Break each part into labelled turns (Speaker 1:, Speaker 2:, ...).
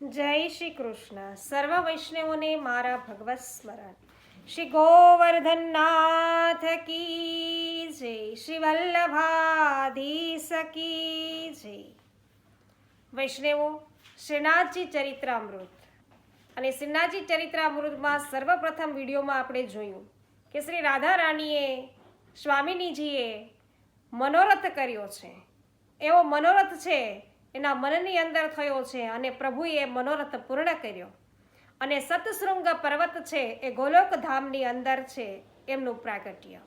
Speaker 1: જય શ્રી કૃષ્ણ. સર્વ વૈષ્ણવોને મારા ભગવત સ્મરણ. શ્રી ગોવર્ધનનાથ કી જય. શ્રી વલ્લભાધીશ કી જય. વૈષ્ણવો, શ્રીનાથજી ચરિત્રામૃત. અને શ્રીનાથજી ચરિત્રામૃતમાં સર્વપ્રથમ વિડીયોમાં આપણે જોયું કે શ્રી રાધા રાણીએ સ્વામિનીજીએ મનોરથ કર્યો છે. એવો મનોરથ છે એના મનની અંદર થયો છે અને પ્રભુએ મનોરથ પૂર્ણ કર્યો. અને સતશૃંગ પર્વત છે એ ગોલોક ધામની અંદર છે એમનું પ્રાગટ્ય.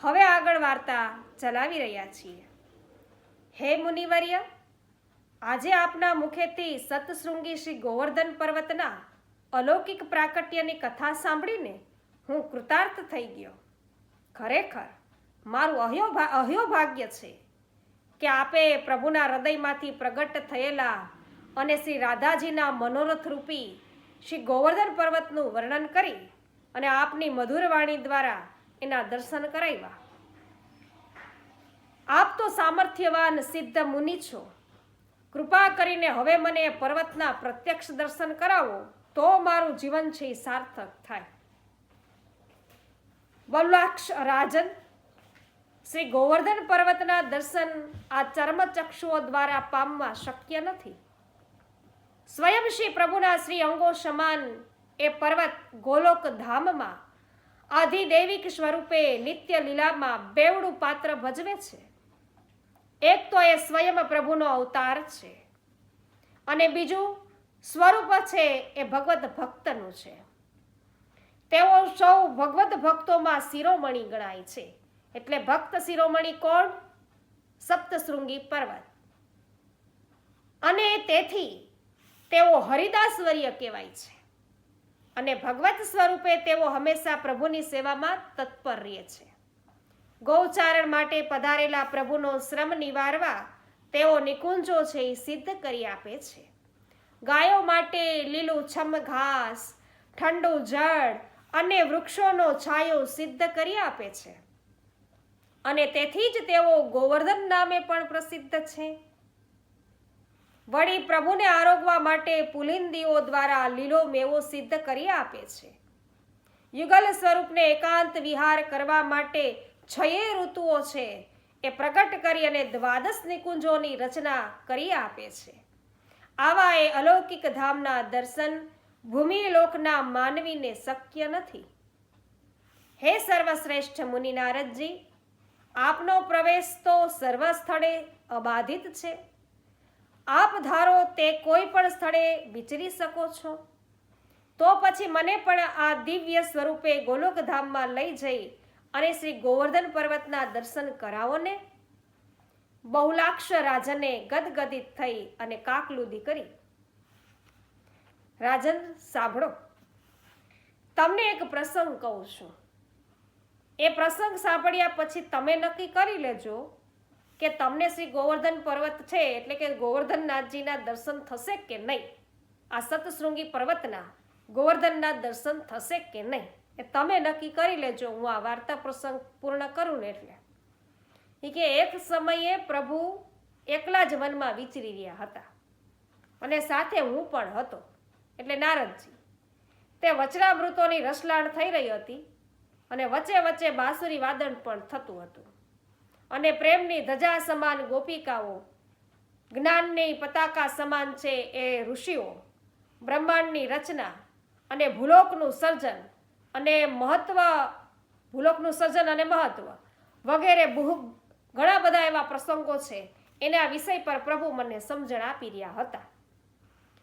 Speaker 1: હવે આગળ વાર્તા ચલાવી રહ્યા છીએ. હે મુનિવર્ય, આજે આપના મુખેથી સતશૃંગી શ્રી ગોવર્ધન પર્વતના અલૌકિક પ્રાકટ્યની કથા સાંભળીને હું કૃતાર્થ થઈ ગયો. ખરેખર, મારું અહ્યો અહ્યો ભાગ્ય છે કે આપે પ્રભુના હૃદયમાંથી પ્રગટ થયેલા અને શ્રી રાધાજીના મનોરથ રૂપી શ્રી ગોવર્ધન પર્વતનું વર્ણન કરી અને આપની મધુર વાણી દ્વારા એના દર્શન કરાવ્યા. આપ તો સામર્થ્યવાન સિદ્ધ મુનિ છો. કૃપા કરીને હવે મને પર્વતના પ્રત્યક્ષ દર્શન કરાવો, તો મારું જીવન છે સાર્થક થાય. બલ્લાક્ષ રાજન શ્રી ગોવર્ધન પર્વતના દર્શન આ ચર્મચક્ષુઓ દ્વારા પામવા શક્ય નથી. સ્વયં શ્રી પ્રભુના શ્રી અંગો સમાન એ પર્વત ગોલોક ધામમાં આધિદૈવિક સ્વરૂપે નિત્ય લીલામાં બેવડું પાત્ર ભજવે છે. એક તો એ સ્વયં પ્રભુનો અવતાર છે અને બીજું સ્વરૂપ છે એ ભગવત ભક્તનું છે. તેઓ સૌ ભગવત ભક્તોમાં શિરોમણી ગણાય છે. એટલે ભક્ત શિરોમણી કોણ? સપ્તશૃંગી પર્વત. અને તેથી તેઓ હરિદાસવર્ય કહેવાય છે. અને ભગવત સ્વરૂપે તેઓ હંમેશા પ્રભુની સેવામાં તત્પર રહે છે. ગૌચારણ માટે પધારેલા પ્રભુનો શ્રમ નિવારવા તેઓ નિકુંજો છે એ સિદ્ધ કરી આપે છે. ગાયો માટે લીલું છમ ઘાસ, ઠંડુ જળ અને વૃક્ષોનો છાયો સિદ્ધ કરી આપે છે. અને તેથી જ તેઓ ગોવર્ધન નામે પણ પ્રસિદ્ધ છે. વળી પ્રભુને આરોગવા માટે પુલિંદીઓ દ્વારા લીલો મેવો સિદ્ધ કરી આપે છે. યુગલ સ્વરૂપને એકાંત વિહાર કરવા માટે છયે ઋતુઓ છે એ પ્રગટ કરી અને દ્વાદશ નિકુંજોની રચના કરી આપે છે. આવા એ અલૌકિક ધામના દર્શન ભૂમિલોકના માનવીને શક્ય નથી. હે સર્વશ્રેષ્ઠ મુનિ નારદજી આપનો પ્રવેશ તો સર્વ સ્થળે અબાધિત છે. આપ ધારો તે કોઈ પણ સ્થળે વિચરી શકો છો. તો પછી મને પણ આ દિવ્ય સ્વરૂપે ગોલોકધામમાં લઈ જઈ અને શ્રી ગોવર્ધન પર્વતના દર્શન કરાવો ને. બહુલાક્ષ રાજને ગદગદિત થઈ અને કાકલુદી કરી. રાજન, સાંભળો. તમને એક પ્રસંગ કહું છું. એ પ્રસંગ સાંભળ્યા પછી તમે નક્કી કરી લેજો કે તમને શ્રી ગોવર્ધન પર્વત છે એટલે કે ગોવર્ધનનાથજીના દર્શન થશે કે નહીં? આ સતશૃંગી પર્વતના ગોવર્ધનના દર્શન થશે કે નહીં? એ તમે નક્કી કરી લેજો, હું આ વાર્તા પ્રસંગ પૂર્ણ કરું ને એટલે. કે એક સમયે પ્રભુ એકલા જ મનમાં વિચરી રહ્યા હતા. અને સાથે હું પણ હતો. એટલે નારદજી, તે વચરામૃતોની રસલાણ થઈ રહી હતી. અને વચ્ચે વચ્ચે બાંસુરી વાદન પણ થતું હતું. અને પ્રેમની ધજા સમાન ગોપિકાઓ, જ્ઞાનની પતાકા સમાન છે એ ઋષિઓ, બ્રહ્માંડની રચના અને ભૂલોકનું સર્જન અને મહત્વ, ભૂલોકનું સર્જન અને મહત્વ વગેરે બહુ ઘણા બધા એવા પ્રસંગો છે એના વિષય પર પ્રભુ મને સમજણ આપી રહ્યા હતા.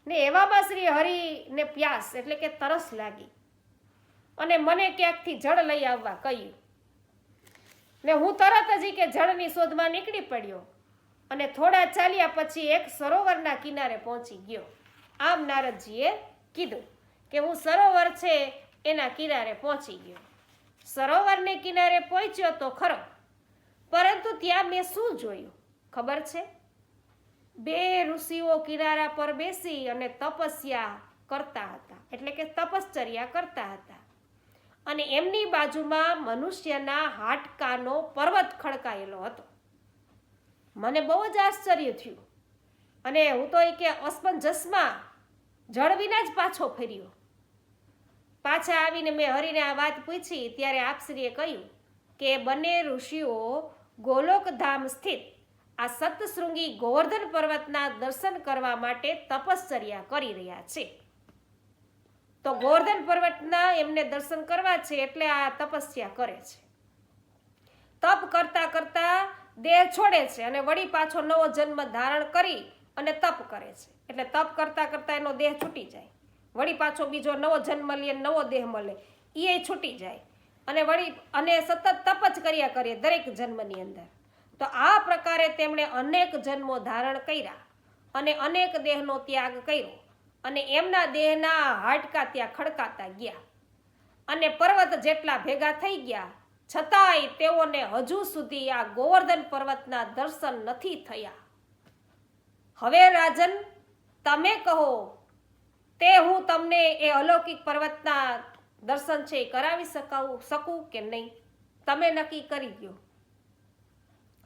Speaker 1: ને એવામાં શ્રી હરિને પ્યાસ એટલે કે તરસ લાગી. અને મને ક્યાંકથી જળ લઈ આવવા કહ્યું. ને હું તરત જ કે જળની શોધમાં નીકળી પડ્યો અને થોડા ચાલ્યા પછી એક સરોવરના કિનારે પહોંચી ગયો. આમ નારદજીએ કીધું કે હું સરોવર છે એના કિનારે પહોંચી ગયો. સરોવરને કિનારે પહોંચ્યો તો ખરો, પરંતુ ત્યાં મેં શું જોયું ખબર છે? બે ઋષિઓ કિનારા પર બેસી અને તપસ્યા કરતા હતા, એટલે કે તપશ્ચર્યા કરતા હતા. અને એમની બાજુમાં મનુષ્યના હાડકાનો પર્વત ખડકાયેલો હતો. મને બહુ જ આશ્ચર્ય થયું અને હું તો એ કે અસમંજસમાં જળ વિના જ પાછો ફર્યો. પાછા આવીને મેં હરિને આ વાત પૂછી ત્યારે આપશ્રીએ કહ્યું કે બંને ઋષિઓ ગોલોકધામ સ્થિત આ સતશૃંગી ગોવર્ધન પર્વતના દર્શન કરવા માટે તપશ્ચર્યા કરી રહ્યા છે. તો ગોવર્ધન પર્વતના એમને દર્શન કરવા છે એટલે આ તપસ્યા કરે છે. તપ કરતા કરતા દેહ છોડે છે અને વળી પાછો નવો જન્મ ધારણ કરી અને તપ કરે છે. એટલે તપ કરતા કરતા એનો દેહ છૂટી જાય. વળી પાછો બીજો નવો જન્મ લે નવો દેહ મળે. એ છૂટી જાય. અને વળી, અને સતત તપ જ કર્યા કરીએ દરેક જન્મની અંદર. તો આ પ્રકારે તેમણે અનેક જન્મો ધારણ કર્યા અને અનેક દેહનો ત્યાગ કર્યો. અને એમના દેહના હાડકા ત્યાં ખડકાતા ગયા. અને પર્વત જેટલા ભેગા થઈ ગયા, છતાંય તેઓને હજુ સુધી આ ગોવર્ધન પર્વતના દર્શન નથી થયા. હવે રાજન, તમે કહો, તે હું તમને એ અલૌકિક પર્વતના દર્શન છે એ કરાવી શકાવું શકું કે નહીં? તમે નક્કી કરી દો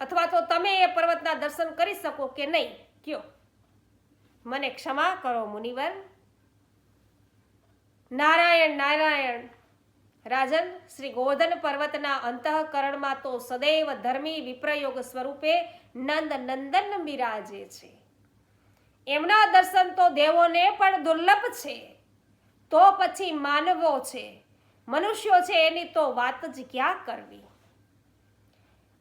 Speaker 1: અથવા તો તમે એ પર્વતના દર્શન કરી શકો કે નહીં? કયો. મને ક્ષમા કરો, મુનિવર. નારાયણ નારાયણ. રાજન, શ્રી ગોવર્ધન પર્વતના અંતઃકરણમાં તો સદૈવ ધર્મી વિપ્રયોગ સ્વરૂપે નંદ નંદન બિરાજે છે. એમના દર્શન તો દેવોને પણ દુર્લભ છે. તો પછી માનવો છે. મનુષ્યો છે એની તો વાત જ ક્યાં કરવી?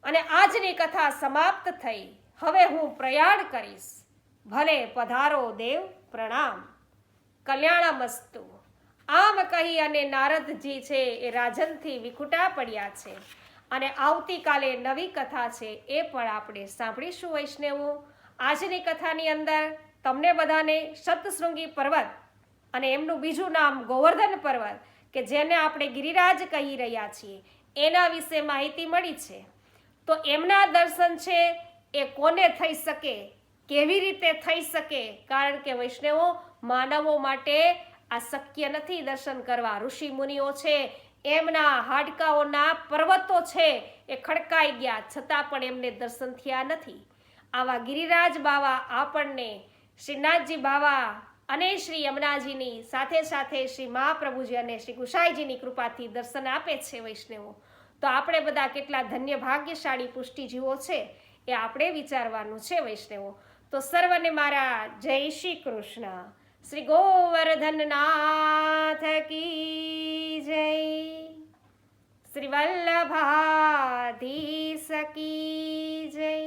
Speaker 1: અને આજની કથા સમાપ્ત થઈ. હવે હું પ્રયાણ કરીશ. ભલે પધારો દેવ પ્રણામ. કલ્યાણમસ્તુ. આમ કહી અને નારદજી છે એ રાજનથી વિખુટા પડ્યા છે અને આવતીકાલે નવી કથા છે એ પણ આપણે સાંભળીશું વૈષ્ણવો. આજની કથાની અંદર તમને બધાને સતશૃંગી પર્વત અને એમનું બીજું નામ ગોવર્ધન પર્વત કે જેને આપણે ગિરિરાજ કહી રહ્યા છીએ, એના વિશે માહિતી મળી છે. તો એમના દર્શન છે એ કોને થઈ શકે? કેવી રીતે થઈ શકે? કારણ કે વૈષ્ણવો માનવો માટે આ શક્ય નથી દર્શન કરવા. ઋષિ મુનિઓ છે, એમના હાડકાઓના પર્વતો છે, એ ખડકાઈ ગયા. છતાં પણ એમને દર્શન થયા નથી. આવા ગિરિરાજ બાવા આપણને શ્રીનાથજી બાવા અને શ્રી યમુનાજીની સાથે સાથે શ્રી મહાપ્રભુજી અને શ્રી ગુસાઈજીની કૃપાથી દર્શન આપે છે વૈષ્ણવો. તો આપણે બધા કેટલા ધન્ય ભાગ્યશાળી પુષ્ટિજીવો છે, એ આપણે વિચારવાનું છે વૈષ્ણવો. તો સર્વને મારા જય શ્રી કૃષ્ણ. શ્રી ગોવર્ધનનાથ કી જય. શ્રી વલ્લભાધી સકી જય.